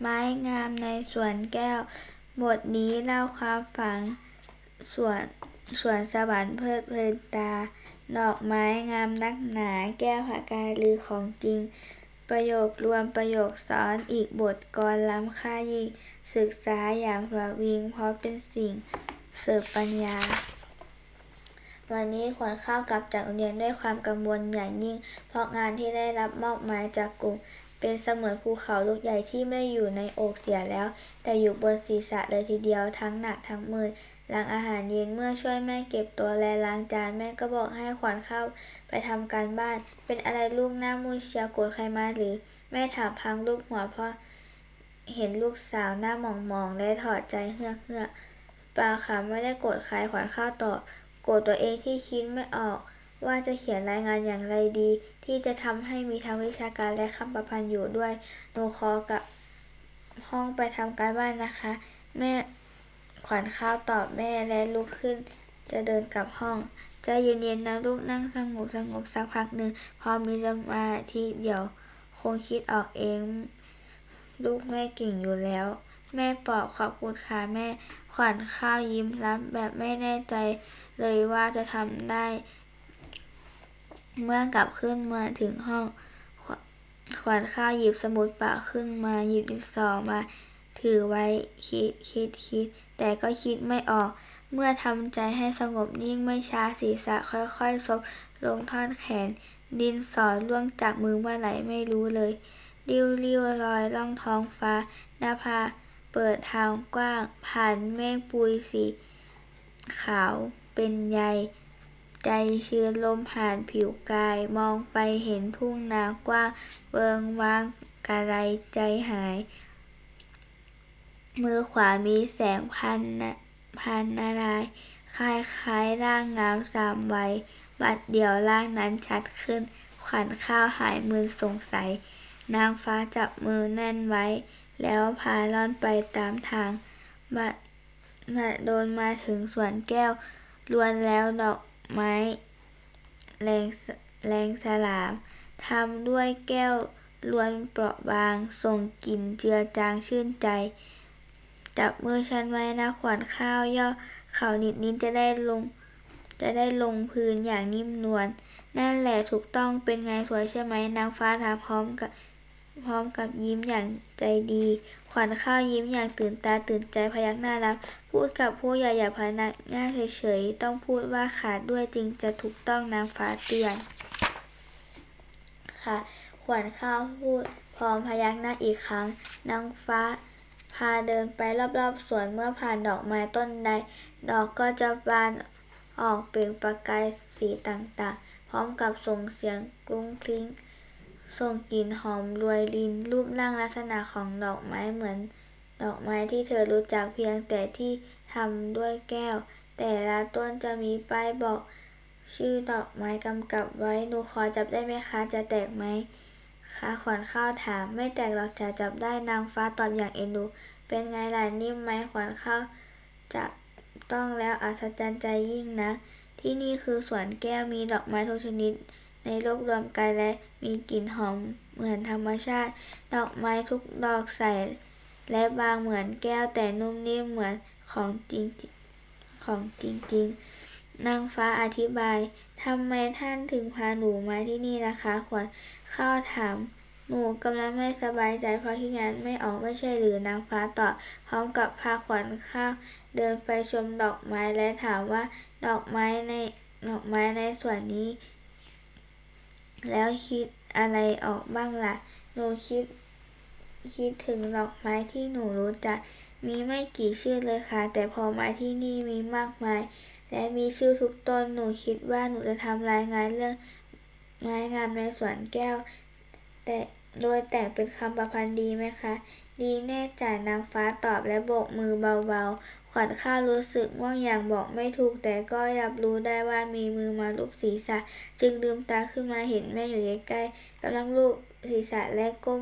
ไม้งามในสวนแก้ว บทนี้เล่าความฝันสวนสวนสวรรค์เพลิดเพลินตา ดอกไม้งามนักหนาแก้วผากาลือของจริง ประโยครวมประโยคซ้อนอีกบทกรล้ำค่ายิ่งศึกษาอย่างระวิงเพราะเป็นสิ่งเสริมปัญญา วันนี้ขวัญข้าวกลับจากโรงเรียนด้วยความกังวลอย่างยิ่ง เพราะงานที่ได้รับมอบหมายจากกลุ่ม เป็นเสมือนภูเขาลูกใหญ่ที่ไม่ได้อยู่ในอกเสียแล้ว แต่อยู่บนศีรษะเลยทีเดียวทั้งหนักทั้งมืดหลังอาหารเย็นเมื่อช่วยแม่เก็บตัวและล้างจานแม่ก็บอกให้ขวัญข้าวไปทำการบ้าน เป็นอะไรลูกหน้ามุยเชียวโกรธใครมาหรือแม่ถามพลางลูกหัวเพราะเห็นลูกสาวหน้าหมองๆและถอดใจเฮือกเฮือกปล่าค่ะไม่ได้โกรธใครขวัญข้าตอบโกรธตัวเองที่คิดไม่ออก ว่าจะเขียนรายงานอย่างไรดี ที่จะทำให้มีทั้งวิชาการและคำประพันธ์อยู่ด้วยหนูขอกับห้องไปทำการบ้านนะคะ แม่ขวัญข้าวตอบแม่และลุกขึ้น จะเดินกลับห้องใจเย็นๆนะลูกนั่งสงบสงบสักพักหนึ่งพอมีสมาธิเดี๋ยวคงคิดออกเอง ลูกแม่เก่งอยู่แล้ว แม่ปอบขอบคุณค่ะแม่ ขวัญข้าวยิ้มรับแบบไม่แน่ใจเลยว่าจะทำได้ เมื่อกลับขึ้นมาถึงห้อง ขวัญข้าวหยิบสมุดปากขึ้นมาหยิบดินสอมา ถือไว้คิดคิดคิด แต่ก็คิดไม่ออก เมื่อทำใจให้สงบนิ่งไม่ช้าศีรษะค่อยๆซบลงท่อนแขน ดินสอล่วงจากมือเมื่อไหร่ไม่รู้เลยริ้วริ้วลอยล่องท้องฟ้าหน้าผาเปิดทางกว้าง ผ่านเมฆปุยสีขาวเป็นใย ใจชื้นลมผ่านผิวกายมองไปเห็นทุ่งนากว้างเบิงว้างกะไรใจหาย มือขวามีแสงพันนะพันนารายคล้ายคล้ายร่างงามสามวัยบัดเดียวร่างนั้นชัดขึ้น ขวัญข้าวหายมือสงสัย นางฟ้าจับมือแน่นไว้ แล้วพาล่อนไปตามทางบัดบัดโดนมาถึงสวนแก้วล้วนแล้วดอก ไม้ แรงแรงสลามทำด้วยแก้วล้วนเปราะบาง ส่งกลิ่นเจือจางชื่นใจ จับมือฉันไว้นะขวัญข้าวย่อเข่านิดนิดจะได้ลง จะได้ลงพื้นอย่างนิ่มนวลนั่นแหละถูกต้องเป็นไงสวยใช่ไหมนางฟ้าถามพร้อมกับ พร้อมกับยิ้มอย่างใจดี ขวัญข้าวยิ้มอย่างตื่นตาตื่นใจพยักหน้ารับ พูดกับผู้ใหญ่อย่าพนักหน้าเฉยๆ ต้องพูดว่าขาดด้วยจริงจะถูกต้องนางฟ้าเตือน ค่ะ ขวัญข้าวพูดพร้อมพยักหน้าอีกครั้ง นางฟ้า พาเดินไปรอบๆสวนเมื่อผ่านดอกไม้ต้นใด ดอกก็จะบานออกเปล่งประกายสีต่างๆ พร้อมกับส่งเสียงกรุ้งกริ้ง ส่งกลิ่นหอมรวยลิ้นรูปร่างลักษณะของดอกไม้เหมือน ดอกไม้ที่เธอรู้จักเพียงแต่ที่ทำด้วยแก้ว แต่ละต้นจะมีป้ายบอก ชื่อดอกไม้กำกับไว้หนูขอจับได้ไหมคะ จะแตกไหมคะขวัญข้าวถาม ไม่แตกหรอกจะจับได้นางฟ้าตอบอย่างเอ็นดูเป็นไงล่ะนิ่มไหมขวัญข้าวจับต้องแล้วอัศจรรย์ใจยิ่งนะ ที่นี่คือสวนแก้วมีดอกไม้ทุกชนิด ในโลกรวมกันและมีกลิ่นหอมเหมือนธรรมชาติ ดอกไม้ทุกดอกใสและบางเหมือนแก้วแต่นุ่มนิ่มเหมือนของจริงของจริงๆนางฟ้าอธิบายทำไมท่านถึงพาหนูมาที่นี่ล่ะคะขวัญข้าถามหนูกำลังไม่สบายใจเพราะที่งานไม่ออกไม่ใช่หรือนางฟ้าตอบพร้อมกับพาขวัญข้าวเดินไปชมดอกไม้และถามว่า ดอกไม้ในดอกไม้ในสวนนี้ แล้วคิดอะไรออกบ้างล่ะ หนูคิด คิดถึงดอกไม้ที่หนูรู้จัก มีไม่กี่ชื่อเลยค่ะ แต่พอมาที่นี่มีมากมาย และมีชื่อทุกต้น หนูคิดว่าหนูจะทำรายงานเรื่องไม้งามในสวนแก้ว แต่โดยแต่งเป็นคำประพันธ์ดีไหมคะ ดีแน่จ่านางฟ้าตอบและโบกมือเบาๆ ขวัญข้าวรู้สึกง่วงอย่างบอกไม่ถูก แต่ก็รับรู้ได้ว่ามีมือมาลูบศีรษะ จึงลืมตาขึ้นมาเห็นแม่อยู่ใกล้ๆกำลังลูบศีรษะและก้ม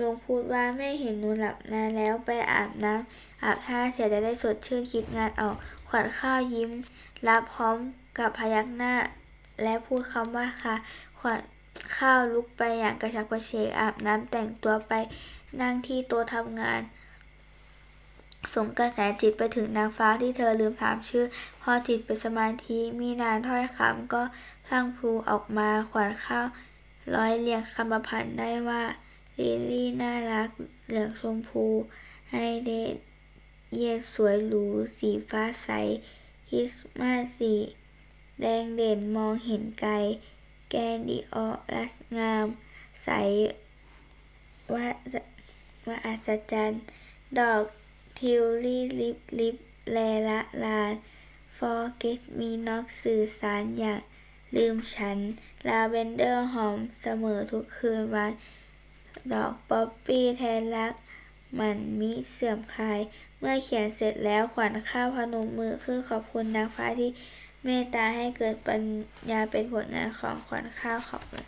ลงพูดว่าแม่เห็นหนูหลับนานแล้วไปอาบน้ำอาบท่าเสียจะได้สดชื่นคิดงานออก ขวัญข้าวยิ้ม รับพร้อมกับพยักหน้า และพูดคำว่าค่ะ ขวัญข้าวลุกไปอย่างกระฉับกระเฉงอาบน้ำแต่งตัวไปนั่งที่โต๊ะทำงาน ส่งกระแสจิตไปถึงนางฟ้าที่เธอลืมถามชื่อ พอจิตเป็นสมาธิมีนานถ้อยคำก็พลังพลูออกมาขวัญข้าวร้อยเรียงคำประพันธ์ได้ว่าลิลลี่น่ารักเหลืองชมพูไฮเดเยนสวยหรูสีฟ้าใสคริสต์มาสสีแดงเด่นมองเห็นไกล แกนดิออรัสงาม ใสว่าว่าอัศจรรย์ดอก ทิวลี่ลิบลิบแลละลาน forget me not สื่อสารอย่างลืมฉัน ลาเวนเดอร์หอมเสมอทุกคืนวัน ดอกป๊อปปี้แทนรัก มันมิเสื่อมคลาย เมื่อเขียนเสร็จแล้วขวัญข้าวพนมมือขึ้นขอบคุณนางฟ้าที่เมตตาให้เกิดปัญญาเป็นผลงานของขวัญข้าวขอบคุณ